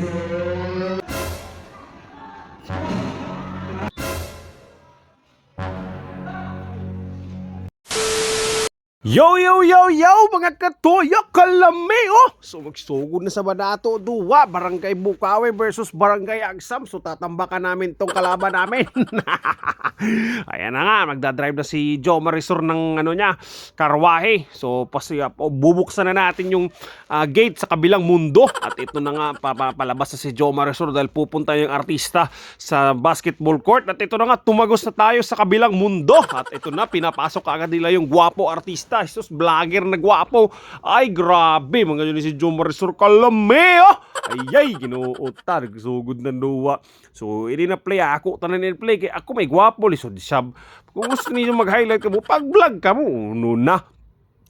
Lord. Yo, yo, yo, yo, mga katoya, kalami, oh! So, magsugod na sa Banato, duwa, Barangay Bukawi versus Barangay Agsam. So, tatambakan namin tong kalaban namin. Ayan na nga, magdadrive na si Joe Marisor ng ano niya, karwahe. So, pasi, uh, bubuksan na natin yung ah, gate sa kabilang mundo. At ito na nga, papalabas na si Joe Marisor dahil pupunta yung artista sa basketball court. At ito na nga, tumagos na tayo sa kabilang mundo. At ito na, pinapasok agad nila yung gwapo artista. Jesus, vlogger na gwapo. Ay, grabe. Mga yun si Joe Marisor Kalame, oh! Ay, ay, ginuuta. Nagsugod na duwa. So, ini na play ako. Tanan ni play. Kaya ako may gwapo. Lisod sab. Kung gusto niyo mag-highlight ka mo, pag-vlog ka mo, no na.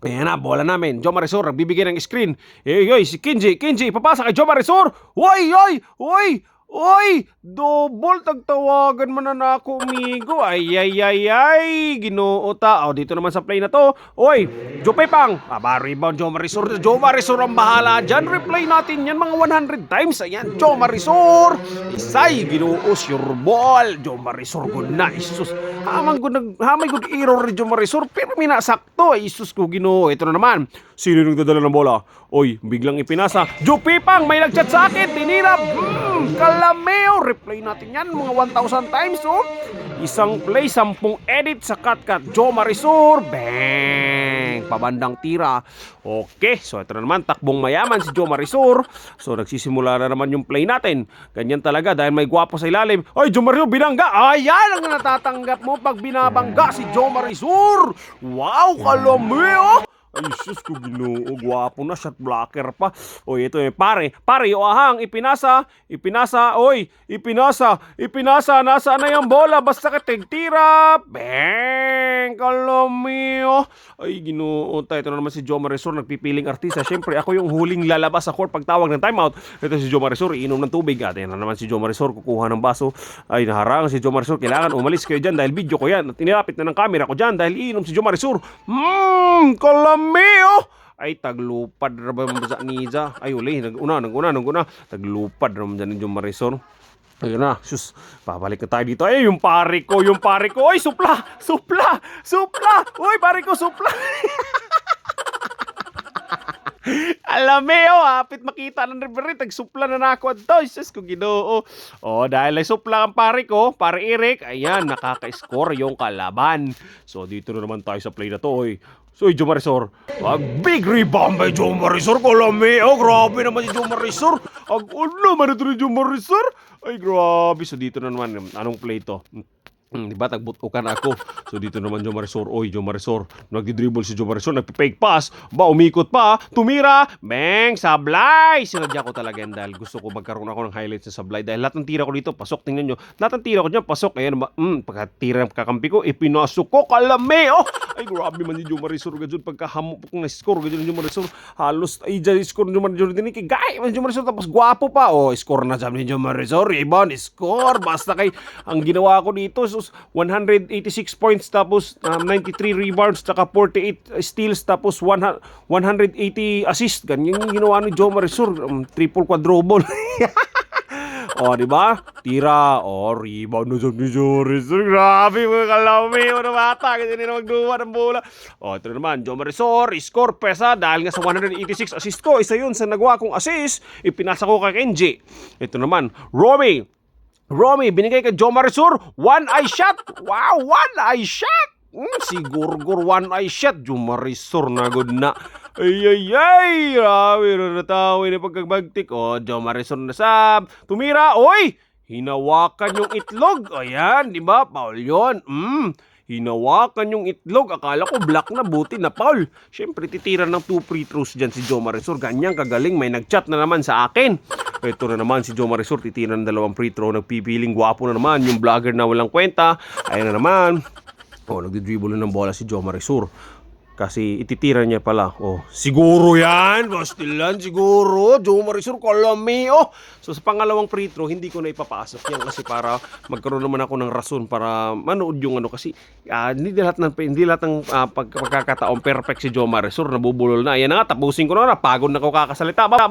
Ayan na, bola namin. Joe Marisor, nagbibigay ng screen. Eh, yoy, si Kinji, Kinji, papasa kay Joe Marisor. Woy, yoy, woy, Oy! Double tagtawagan man na ako, amigo. Ay, ay, ay, ay. Ginoo ta. O, dito naman sa play na to. Oy! Jope Pang! Aba, rebound, Joe Marisor. Joe Marisor ang bahala dyan. Replay natin yan mga 100 times. Ayan, Joe Marisor. Isay, ginoo, sure ball. Joe Marisor, good na. Isus. Hamang good, nag, hamay good error ni Joe Marisor. Pero minasakto. Isus ko, ginoo. Ito na naman. Sino yung dadala ng bola? Oy, biglang ipinasa. Jope Pang, may nagchat sa akin. Tinira. Hmm, kalameo. Replay natin yan mga 1,000 times, oh. Isang play, sampung edit sa cut-cut. Joe Marisur. Bang! Pabandang tira. Okay, so ito na naman. Takbong mayaman si Joe Marisur. So nagsisimula na naman yung play natin. Ganyan talaga dahil may gwapo sa ilalim. Ay, Joe Marisur, binangga. Ayan ang natatanggap mo pag binabangga si Joe Marisur. Wow, kalameo! Ay, sus ko ginoo, gwapo na, shot blocker pa. Oy, ito eh, pare, pare, o ahang, ipinasa, ipinasa, oy, ipinasa, ipinasa, nasaan na yung bola, basta ka tigtira, bang, kalomio. Ay, ginoo, tayo, ito na naman si Joe Marisol, nagpipiling artista. Siyempre, ako yung huling lalabas sa court pagtawag ng timeout. Ito si Joe Marisol, iinom ng tubig. At na naman si Joe Marisol, kukuha ng baso. Ay, naharang si Joe Marisol, kailangan umalis kayo dyan dahil video ko yan. At inilapit na ng camera ko dyan dahil iinom si Joe Marisol. Hmm, kalamio! ay taglupad ra ba sa niza ay uli naguna naguna naguna taglupad ra dyan yung Marisol Ayun na, sus, babalik na tayo dito. Ay, yung pare ko, yung pare ko. Ay, supla, supla, supla. Uy, pare ko, supla. Alam mo, oh, hapit makita ng referee, tagsupla na na ako ato. Sus, kung ginoo. Oh, dahil ay supla ang pare ko, pare Eric, ayan, nakaka-score yung kalaban. So, dito na naman tayo sa play na to, oy. So, Joe Marisor, ang big rebound by Joe Marisor. Kalami, oh, grabe naman si Joe Marisor. Ang ulo man ito ni Joe. Ay, grabe. So, dito na naman, anong play to? Hmm, di ba tagbutukan ako. So dito naman Joe Marisor. Oy, Joe Marisor. Nagdi-dribble si Joe Marisor. Nagpi-fake pass. Ba, umikot pa. Tumira. Bang! Sablay! Sinadya ko talaga yan dahil gusto ko magkaroon ako ng highlights sa sablay. Dahil lahat ng tira ko dito, pasok. Tingnan nyo. Lahat ng tira ko dyan, pasok. Ayan ba? Mm, pagkatira ng kakampi ko, ipinasok ko. Kalame! Oh! Ay, grabe man si Joe Marisor. Gadyon, pagkahamok ko na score. Gadyon Joe Marisor. Halos, ay, dyan, score ni Joe Marisor din. Kigay! Man Joe Marisor. Tapos gwapo pa. Oh, score na dyan ni Joe Marisor. Rebound, score. Basta kay, ang ginawa ko dito, sus, 186 points tapos um, 93 rebounds tsaka 48 steals tapos 100 180 assist ganyan yung ginawa ni Joe Marisur um, triple quadruple Oh, di ba? Tira. Oh, rebound na Joe Marisur. Grabe mga kalami. Mga bata. Ganyan na magduwa ng bola. Oh, ito na naman. Joe Marisor. Score pesa dahil nga sa 186 assist ko. Isa yun sa nagawa kong assist. Ipinasa ko kay Kenji. Ito naman. Romy. Romy, binigay kay Joe Marisur, one eye shot. Wow, one eye shot. Hmm, si Gurgur one eye shot. Joe Marisur na good na. Ay, ay, ay. Grabe na natawa na pagkabagtik. Oh, Joe Marisur na sab. Tumira. Oy! Hinawakan yung itlog. Ayan, di ba? Paul yun. Mm. Hinawakan yung itlog. Akala ko black na, buti na Paul. Siyempre, titira ng two free throws dyan si Joe Marisur. Ganyang kagaling. May nagchat na naman sa akin. Ito na naman si Joe Marisur. Titira ng dalawang free throw. Nagpipiling gwapo na naman. Yung vlogger na walang kwenta. Ayan na naman. Oh, nagdi-dribble na ng bola si Joe Marisur. Kasi ititira niya pala. Oh, siguro yan. Bastilan, siguro. Joe Marisur, kalami. Oh. So sa pangalawang free throw, hindi ko na ipapasok yan kasi para magkaroon naman ako ng rason para manood yung ano kasi ah, hindi lahat ng hindi lahat ng ah, pag, pagkakataon perfect si Joe Marisur nabubulol na. Ayan na nga, tapusin ko na na. Pagod na ako kakasalita. Ba-